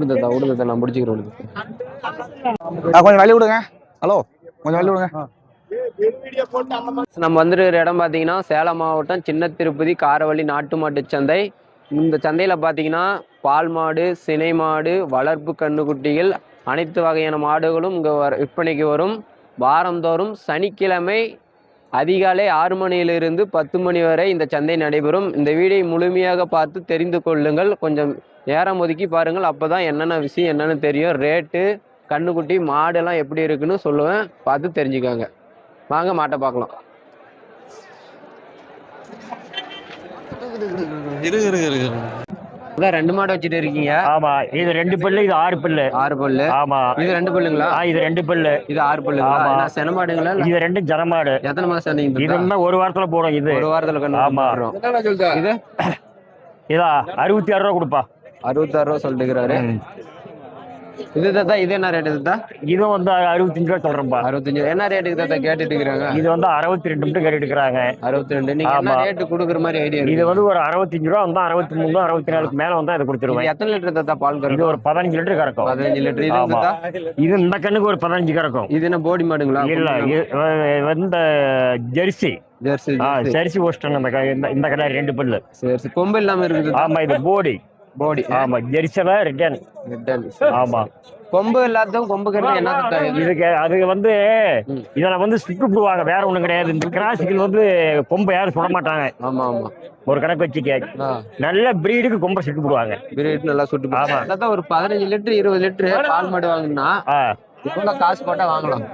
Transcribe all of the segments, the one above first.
விடுதா விடுதா நான் முடிச்சுக்கிறேன் விடுது கொஞ்சம் வழி விடுங்க. ஹலோ கொஞ்சம் வழி விடுங்க. நம்ம வந்துருக்கிற இடம் பார்த்தீங்கன்னா சேலம் மாவட்டம் சின்ன திருப்பதி காரவள்ளி நாட்டு மாட்டு சந்தை. இந்த சந்தையில் பார்த்தீங்கன்னா பால் மாடு சினை மாடு வளர்ப்பு கன்றுக்குட்டிகள் அனைத்து வகையான மாடுகளும் இங்கே வர விற்பனைக்கு வரும். வாரந்தோறும் சனிக்கிழமை அதிகாலை ஆறு மணியிலிருந்து பத்து மணி வரை இந்த சந்தை நடைபெறும். இந்த வீடியை முழுமையாக பார்த்து தெரிந்து கொள்ளுங்கள். கொஞ்சம் நேரம் ஒதுக்கி பாருங்கள். அப்போ தான் என்னென்ன விஷயம் என்னென்னு தெரியும். ரேட்டு கன்றுக்குட்டி மாடெல்லாம் எப்படி இருக்குன்னு சொல்லுவேன். பார்த்து தெரிஞ்சுக்கோங்க. வாங்க மாட்டை பார்க்கலாம். இருக்கு இருக்கு இருக்கு அதான் ரெண்டு மாடு வச்சுட்டு இருக்கீங்க? ஆமா இது ரெண்டு பல்லு இது ஆறு பல்லு. ஆறு பல்லு. ஆமா. இது ரெண்டு பல்லுங்களா? ஆ, இது ரெண்டு பல்லு. இது ஆறு பல்லுங்களா? ஆமா. சென மாடுங்களா? இது ரெண்டும் ஜனமாடு எத்தனை மாசம் சேர்ந்தீங்க இது இருந்தா ஒரு வாரத்துல போடும் இது. ஒரு வாரத்துல கண்ணு ஆமா. இது? இதா அறுபத்தி ஆறு ரூபா கொடுப்பா. அறுபத்தாறு ரூபா சொல்லிட்டுக்கிறாரு. இது தாத்தா இது என்ன ரேட்டு தாத்தா? இது வந்து அறுபத்தஞ்சு ரூபா சொல்றேன்பா. அறுபத்தஞ்சு. என்ன ரேட்டுக்கு தாத்தா கேட்டுட்டு இருக்கிறாங்க இது வந்து அறுபத்தி ரெண்டு மட்டும் கேட்டுட்டு இருக்கிறாங்க அறுபத்தி ரெண்டு நீங்க என்ன. ரேட்டு கொடுக்குற மாதிரி ஐடியா இது வந்து ஒரு அறுபத்தஞ்சு ரூபா வந்தா அறுபத்தி மூணு அறுபத்தி நாலுக்கு மேல வந்தா இதை இது கொடுத்துருவேன் எத்தனை லிட்டர் தாத்தா பால் இது கறக்கும் ஒரு பதினஞ்சு லிட்டர் கறக்கும். பதினஞ்சு லிட்டர். இது இது இந்த கண்ணுக்கு ஒரு பதினஞ்சு கறக்கும். இது என்ன போடி மாடுங்களா? இல்ல இது இந்த ஜெர்சி. Jersey Jersey. ஓஸ்டன் அந்த க- இந்த- கடை ரெண்டு பல்லு. சரி கொம்பு இல்லாம இருக்குது. ஆமா இது போடி போடி ஆமா ஜெர்சில ரிட்டர்ன் ரிட்டன் ஆமா. கொம்பு இல்லாததும் கொம்பு கறி என்ன? இதுக்கு அது வந்து. இதுல வந்து சுட்டு போடுவாங்க வேற ஒண்ணும் கிடையாது. இந்த கிராசிக்கல் வந்து கொம்பை யாரும் சுட மாட்டாங்க. ஆமா ஆமா. ஒரு கணக்கு வச்சுக்க ஆ. நல்ல பிரீடுக்கு கொம்பை சுட்டு போடுவாங்க. பிரேட் நல்லா சுட்டு ஆமா. அதான் ஒரு பதினஞ்சு லிட்டர் இருபது லிட்டர் பால் மாடு வாங்கினா ஆ, எவ்வளவு காசு போட்டா வாங்கலாம்.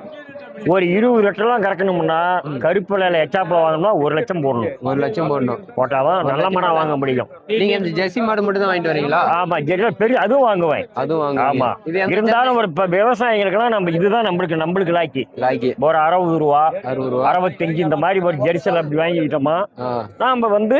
ஒரு இருபது லிட்டர்லாம் கறக்கணும்னா கருப்பில எச்சாப்பில் வாங்கணும்னா ஒரு லட்சம் போடணும். ஒரு லட்சம் போடணும். போட்டாதான் நல்ல மரம் வாங்க முடியும். நீங்க இந்த ஜெர்சி மாடு மட்டும் தான் வாங்கிட்டு வரீங்களா? ஆமா ஜெர்சி பெரிய அதுவும் வாங்குவேன். அதுவும் வாங்க ஆமா. இருந்தாலும் ஒரு இப்ப விவசாயிகளுக்கெல்லாம் நம்ம இதுதான் நம்மளுக்கு நம்மளுக்கு லாக்கி லாக்கி ஒரு அறுபது ரூபா அறுபது ரூபா. அறுபத்தஞ்சு இந்த மாதிரி ஒரு ஜெர்சல் அப்படி வாங்கிக்கிட்டோமா நாம வந்து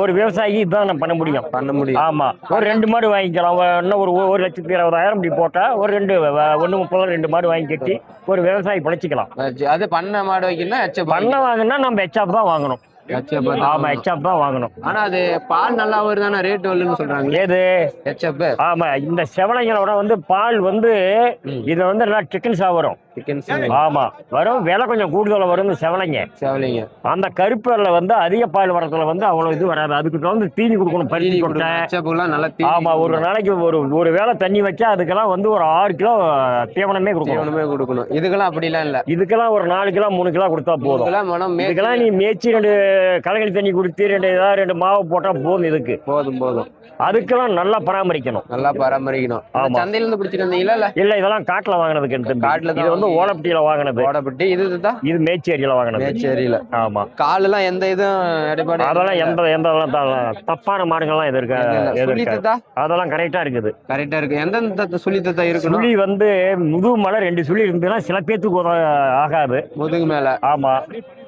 ஒரு விவசாயி இதுதான் நம்ம பண்ண முடியும். பண்ண முடியும். ஆமா. ஒரு ரெண்டு மாடு வாங்கிக்கலாம். இன்னும் ஒரு ஒரு லட்சத்தி இருபதாயிரம் இப்படி போட்டா ஒரு ரெண்டு ஒன்று முப்பது ரெண்டு மாடு வாங்கி கட்டி ஒரு விவசாயி பிழைச்சிக்கலாம். அது பண்ண மாடு வைக்கணும்னா பண்ண வாங்கினா நம்ம எச்சாப் தான் வாங்கணும். ஆமா எச்சாப் தான் வாங்கணும். ஆனா அது பால் நல்லா வருதானா ரேட் வரலன்னு சொல்றாங்க ஏது? எச்சப் ஆமா இந்த செவலைங்களோட வந்து பால் வந்து. இது வந்து நல்லா சிக்கன்ஸா வரும் சிக்கன் ஆமா வரும். விலை கொஞ்சம் கூடுதலா வரும். செவலைங்க. சேவலிங்க. அந்த கருப்பர்ல வந்து அதிக பால் வரதுல வந்து அவ்வளவு இது வராது. அதுக்கு வந்து தீனி கொடுக்கணும் பருத்தி கொட்டை. நல்லா ஆமா ஒரு நாளைக்கு ஒரு ஒரு வேளை தண்ணி வச்சா அதுக்கெல்லாம் வந்து ஒரு ஆறு கிலோ தீவனமே கொடுக்கணும். தீவனமே கொடுக்கணும். இதுக்கெல்லாம் அப்படிலாம் இல்ல. இதுக்கெல்லாம் ஒரு நாலு கிலோ மூணு கிலோ கொடுத்தா போதும். இதுக்கெல்லாம் நீ மேய்ச்சி ரெண்டு கலகடி தண்ணி குடித்து ரெண்டு ஏதாவது ரெண்டு மாவு போட்டா போதும் இதுக்கு. போதும் போதும். அதுக்கெல்லாம் நல்லா பராமரிக்கணும். நல்லா பராமரிக்கணும். சந்தையில இருந்து பிடிச்சிட்டு வந்தீங்களா இல்ல? இல்ல இதெல்லாம் காட்டுல வாங்கினதுக்கு எடுத்து காட்டுல இது வந்து வாங்கி- ஓலப்பட்டியில வாங்கினது. ஓடப்பட்டி. இது தான் இது மேச்சேரியில வாங்கினது. மேச்சேரியில. ஆமா. காலெல்லாம் எந்த இதுவும் இடைப்பாடு அதெல்லாம் எந்த எந்த தப்பான மாடுகள்லாம் எது இருக்கா இருக்கா அதெல்லாம் கரெக்டா இருக்குது. கரெக்டா இருக்கு. எந்தெந்த சுழி தத்தா இருக்கணும்? சுழி வந்து முதுகு மலை ரெண்டு சுழி இருந்ததுன்னா சில பேத்துக்கு ஆகாது. முதுகு மேல. ஆமா.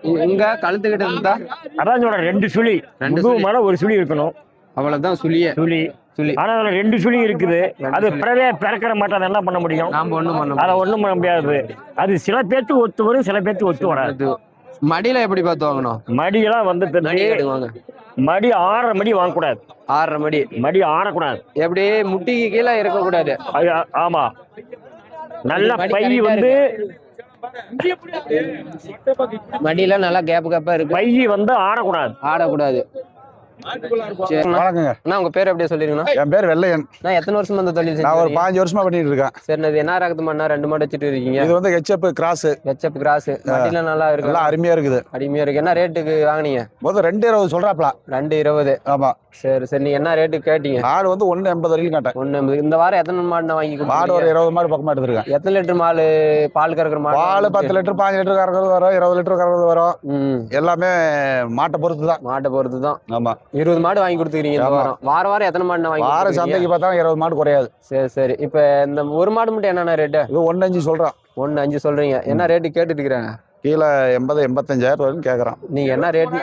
இ- இங்க கழுத்து கிட்ட இருந்தா? அதான் சொல்றேன் ரெண்டு சுழி. ரெண்டு. மலை ஒரு சுழி இருக்கணும். அவ்வளவுதான் சுழியே. சுழி. சுழி ஆனா அதுல ரெண்டு சுழி இருக்குது. அது. பிறவே பிறக்கிற மாட்டோம் அதை என்ன பண்ண முடியும்? நாம ஒண்ணும் பண்ண அதை ஒண்ணும் பண்ண முடியாது. அது சில பேத்துக்கு ஒத்து வரும் சில பேத்துக்கு ஒத்து வராது. மடியில எப்படி பார்த்து வாங்கணும்? மடியெல்லாம் வந்து மடி ஆறரை மடி வாங்கக்கூடாது. ஆறரை மடி. மடி ஆடக்கூடாது எப்படி? முட்டிக்கு கீழே இருக்கக்கூடாது. ஆமா. நல்ல பை வந்து மடியில நல்லா கேப் கேப்பா இருக்கு. பை வந்து ஆடக்கூடாது ஆடக்கூடாது வணக்கங்க. அண்ணா உங்க பேர் அப்படியே சொல்லிருங்கண்ணா. என் பேர் வெள்ளையன். நான் எத்தனை வருஷமா இந்த தொழில் நான் ஒரு பாஞ்சு வருஷமா பண்ணிட்டு இருக்கேன். சரி இது என்ன ரகத்து மண்ணா ரெண்டு மாடு வச்சுட்டு இருக்கீங்க. இது வந்து ஹெச்எப் கிராஸ் ஹெச்எப் கிராஸ் மட்டில நல்லா இருக்கு எல்லாம் அருமையா இருக்குது. அடிமையா இருக்கு. என்ன ரேட்டுக்கு வாங்குனீங்க? மொத்தம் ரெண்டு இருபது சொல்றாப்ல. ரெண்டு இருபது. ஆமா. சரி சரி. நீங்க என்ன ரேட்டு கேட்டீங்க? ஆடு வந்து ஒண்ணு எண்பது வரைக்கும் கேட்டேன். ஒண்ணு எண்பது. இந்த வாரம் எத்தனை மாடு நான் வாங்கி மாடு ஒரு இருபது மாடு பக்கமா எடுத்திருக்கேன். எத்தனை லிட்டர் மாடு பால் கறக்குற மாடு? பால் பத்து லிட்டர் பாஞ்சு லிட்டர் கறக்கிறது வரும். இருபது லிட்டர் கறக்கிறது வரும். ம். எல்லாமே மாட்டை பொறுத்து தான் மாட்டை பொறுத்து தான் ஆமா. இருபது மாடு வாங்கி கொடுத்துக்கிறீங்க இந்த. வாரம். வார வாரம் எத்தனை மாடு வாங்கி வார? சந்தைக்கு பார்த்தா இருபது மாடு குறையாது. சரி சரி. இப்போ இந்த ஒரு மாடு மட்டும் என்னென்ன ரேட்டு இது ஒன்னு அஞ்சு சொல்றான். ஒன்று அஞ்சு சொல்றீங்க. என்ன ரேட்டு கேட்டுட்டு இருக்கிறாங்க? கீழே எண்பது எண்பத்தஞ்சாயிரம் வரைக்கும் கேட்கறான் நீங்க என்ன ரேட்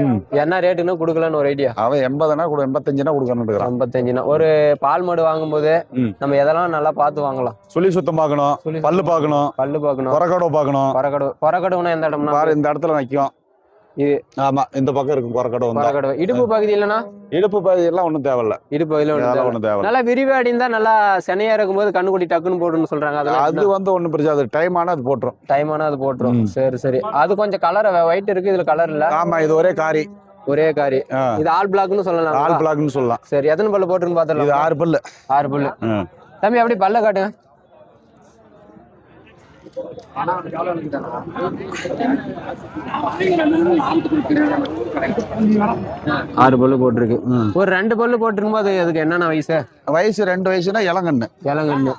ம். என்ன ரேட்டுன்னு கொடுக்கலன்னு ஒரு ஐடியா அவன் எண்பதுனா கூட எண்பத்தஞ்சுனா கொடுக்கணும் இருக்கிறான். ஐம்பத்தஞ்சுனா ஒரு பால் மாடு வாங்கும்போது. நம்ம எதெல்லாம் நல்லா பார்த்து வாங்கலாம். சுழி சுத்தம் பார்க்கணும் பல்லு பார்க்கணும் பல்லு பார்க்கணும். குறக்கடவை பார்க்கணும். கொரக்கடு கொரக்கடுனா எந்த இடம்னா பாரு இந்த இடத்துல நிற்கும் ஆமா இந்த பக்கம் இருக்கும் குறக்கடை வந்தா. இடுப்பு பகுதி இல்லைன்னா இடுப்பு பகுதி எல்லாம் ஒண்ணும் தேவையில்ல. இடுப்பு பகுதியில் தேவை. ஒண்ணும் தேவையில்ல. நல்லா விரிவாடி இருந்தா நல்லா செனையா இருக்கும்போது கண்ணுக்குட்டி டக்குன்னு போடுன்னு சொல்றாங்க. அது வந்து ஒண்ணும் பிரச்சனை அது டைம் ஆனா அது போட்டுரும். டைம் ஆனா அது போட்டுரும். சரி சரி. அது கொஞ்சம் கலர் ஒயிட் இருக்கு இதுல கலர் இல்ல. ஆமா இது ஒரே காரி. ஒரே காரி. இது ஆல் பிளாக்னு சொல்லலாம் ஆல் பிளாக்னு சொல்லலாம். சரி எத்தனை பல்லு போட்டுருன்னு இது பாத்துடலாம் ஆறு பல்லு. ஆறு பல்லு. தம்பி அப்படி பல்ல காட்டுங்க. ஆறு பல்லு போட்டிருக்கு. ஒரு ரெண்டு பல்லு போட்டிருக்கும் போது அதுக்கு என்னென்ன வயசு? வயசு ரெண்டு வயசுனா இளங்கண்ணு. இளங்கண்ணு.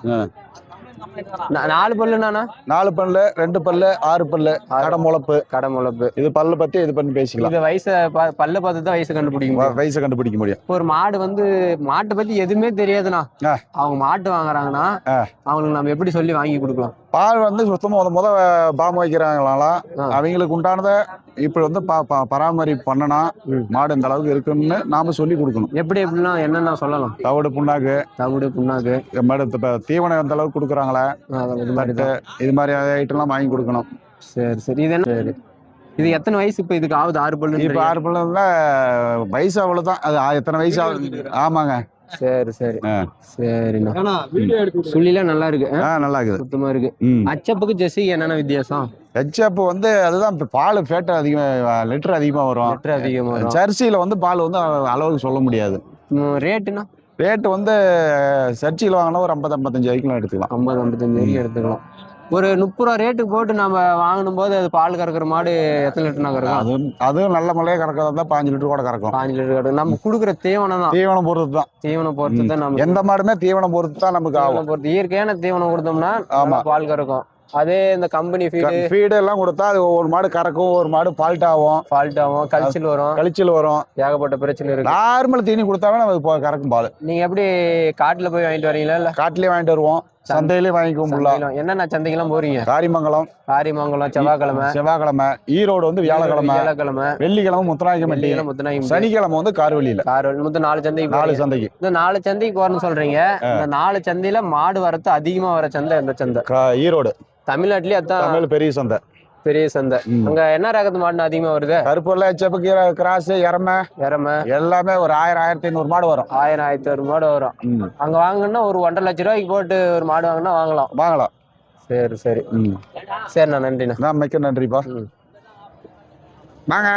நாலு பல்லுனாண்ணா நாலு பல்லு ரெண்டு பல்லு ஆறு பல்லு கடை முளப்பு. கடை முளப்பு. இது பல்லு பத்தி இது பண்ணி பேசிக்கலாம். இது வயசை பல்ல பார்த்து தான் வயசு கண்டுபிடிக்க வயசை கண்டுபிடிக்க முடியும். ஒரு மாடு வந்து மாட்டை பத்தி எதுவுமே தெரியாதுண்ணா. அவங்க மாட்டு வாங்குறாங்கன்னா. அவங்களுக்கு நம்ம எப்படி சொல்லி வாங்கி கொடுக்கலாம்? பால் வந்து சுத்தமா முத முத பாம்பு வைக்கிறாங்களாம். அவங்களுக்கு உண்டானத இப்படி வந்து பராமரிப்பு பண்ணனா. மாடு இந்த அளவுக்கு இருக்குன்னு நாம சொல்லி கொடுக்கணும். எப்படி எப்படிலாம் என்னென்ன சொல்லலாம்? தவிடு புண்ணாக்கு. தவிடு புண்ணாக்கு. மாடு தீவனம் எந்த அளவுக்கு கொடுக்குறாங்களே? இது மாதிரி தான் இது மாதிரி ஐட்டம்லாம் வாங்கி கொடுக்கணும். சரி சரி. இது என்ன? சரி. இது எத்தனை வயசு இப்போ இதுக்கு ஆகுது? ஆறு பல்லு இப்ப ஆறு பல்லுல வயசு அவ்வளவுதான். அது எத்தனை வயசு ஆகுது? ஆமாங்க. சரி சரி. சரிண்ணா. சுள்ளிலாம் நல்லா இருக்கு. ஆ? நல்லா இருக்குது. சுத்தமா இருக்கு. அச்சப்புக்கு ஜெர்சிக்கு என்னென்ன வித்தியாசம்? ஹெச்எப் வந்து அதுதான் இப்ப பால் ஃபேட் அதிகமா லிட்டர் அதிகமா வரும். லிட்டர் அதிகமா வரும். ஜெர்சியில வந்து பால் வந்து அளவுக்கு சொல்ல முடியாது. ரேட்டுனா ரேட்டு வந்து சர்ச்சியில் வாங்கினா ஒரு ஐம்பது ஐம்பத்தஞ்சு வரைக்கும் எடுத்துக்கலாம். ஐம்பது ஐம்பத்தஞ்சு வரைக்கும் எடுத்துக்கலாம். ஒரு முப்பது ரூபா ரேட்டுக்கு போட்டு நம்ம வாங்கணும் போது அது பால் கறக்கிற மாடு எத்தனை லிட்டர்னா கறக்கும்? அதுவும் அதுவும் நல்ல மலையே கறக்கிறதா இருந்தா பாஞ்சு லிட்டர் கூட கறக்கும். பாஞ்சு லிட்டர் கறக்கும் நம்ம கொடுக்குற தீவனம் தான். தீவனம் பொறுத்து தான். தீவனம் பொறுத்து தான் நம்ம எந்த மாடுமே தீவனம் பொறுத்து தான் நமக்கு ஆகும். பொறுத்து. இயற்கையான தீவனம் கொடுத்தோம்னா ஆமா. நல்லா பால் கறக்கும். அதே இந்த கம்பெனி ஃபீடு ஃபீடு எல்லாம் கொடுத்தா அது ஒரு மாடு கறக்கும் ஒரு மாடு ஃபால்ட் ஆகும். ஃபால்ட் ஆகும் கழிச்சல் வரும். கழிச்சல் வரும். ஏகப்பட்ட பிரச்சனை இருக்கு. நார்மல் தீனி கொடுத்தாவே நம்ம கறக்கும் பால். நீங்க எப்படி காட்டுல போய் வாங்கிட்டு வரீங்களா இல்ல? காட்டிலே வாங்கிட்டு வருவோம். சந்தையிலேயே வாங்கிக்குவோம் ஃபுல்லா சந்தையில? என்னென்ன சந்தைக்கெல்லாம் போறீங்க? காரிமங்கலம். ஆரிமங்கலம் செவ்வாய்க்கிழமை. செவ்வாய்க்கிழமை ஈரோடு வந்து வியாழக்கிழமை வியாழக்கிழமை. வெள்ளிக்கிழமை முத்துராயக்கம்பட்டி வெள்ளிக்கிழமை முத்துனாங்க சனிக்கிழமை வந்து கார்வெளியில. கார் மொத்தம் நாலு சந்தைக்கு நாலு. சந்தைக்கு. இந்த நாலு சந்தைக்கு போறேன்னு சொல்றீங்க. இந்த நாலு சந்தையில மாடு வரத்து அதிகமா வர சந்தை எந்த சந்தை? ஈரோடு. தமிழ்நாட்டிலேயே அதான் பெரிய சந்தை. பெரிய சந்தை. அங்க என்ன ரகத்து மாடு அதிகமா வருது? கருப்புல செப்பு கீரை கிராஸ் இறமை இறம எல்லாமே ஒரு ஆயிரம் ஆயிரத்தி ஐநூறு மாடு வரும். ஆயிரம் ஆயிரத்தி ஒரு மாடு வரும். அங்க வாங்கினா ஒரு ஒன்றரை லட்ச ரூபாய்க்கு போட்டு ஒரு மாடு வாங்கினா வாங்கலாம். வாங்கலாம். சரி சரி. சரிண்ணா நன்றிண்ணா. நான் மிக்க நன்றிப்பா. வாங்க.